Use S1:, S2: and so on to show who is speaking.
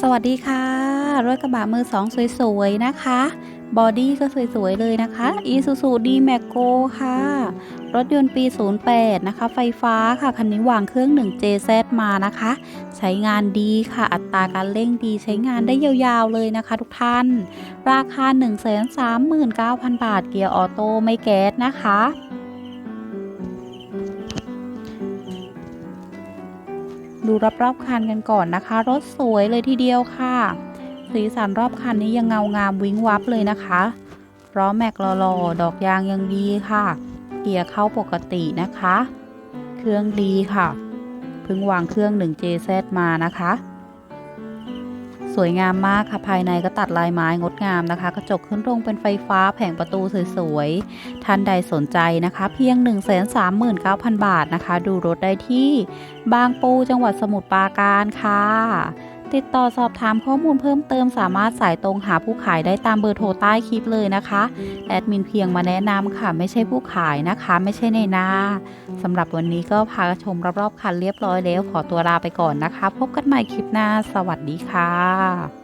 S1: สวัสดีค่ะ รถกระบะมือสองสวยๆ นะคะ บอดี้ก็สวยๆ เลยนะคะ Isuzu D-Max Go ค่ะ รถยนต์ปี 08 นะคะ ไฟฟ้าค่ะ คันนี้วางเครื่อง 1JZ มานะคะ ใช้งานดีค่ะ อัตราการเร่งดีใช้งานได้ยาวๆ เลยนะคะทุกท่าน ราคา 139,000 บาท เกียร์ออโต้ไม่แก๊สนะคะ ดูรอบๆคันกันก่อนนะคะ รถสวยเลยทีเดียวค่ะ สีสันรอบคันนี้ยังเงางามวิ้งวับเลยนะคะล้อแม็กหล่อๆดอกยางยังดีค่ะ เกียร์เข้าปกตินะคะ เครื่องดีค่ะเพิ่งวางเครื่อง 1JZ มานะคะ สวยงามมากค่ะภายในก็ตัดลายไม้งดงามนะคะ กระจกขึ้นตรงเป็นไฟฟ้าแผงประตูสวยๆ ท่านใดสนใจนะคะ เพียง 139,000 บาทนะคะ ดูรถได้ที่บางปูจังหวัดสมุทรปราการค่ะ ติดต่อสอบถามข้อมูลเพิ่มเติมสามารถสายตรงหาผู้ขายได้ตามเบอร์โทรใต้คลิปเลยนะคะแอดมินเพียงมาแนะนำค่ะ ไม่ใช่ผู้ขายนะคะ ไม่ใช่ในหน้าสำหรับวันนี้ก็พาชมรอบๆคันเรียบร้อยแล้ว ขอตัวลาไปก่อนนะคะ พบกันใหม่คลิปหน้า สวัสดีค่ะ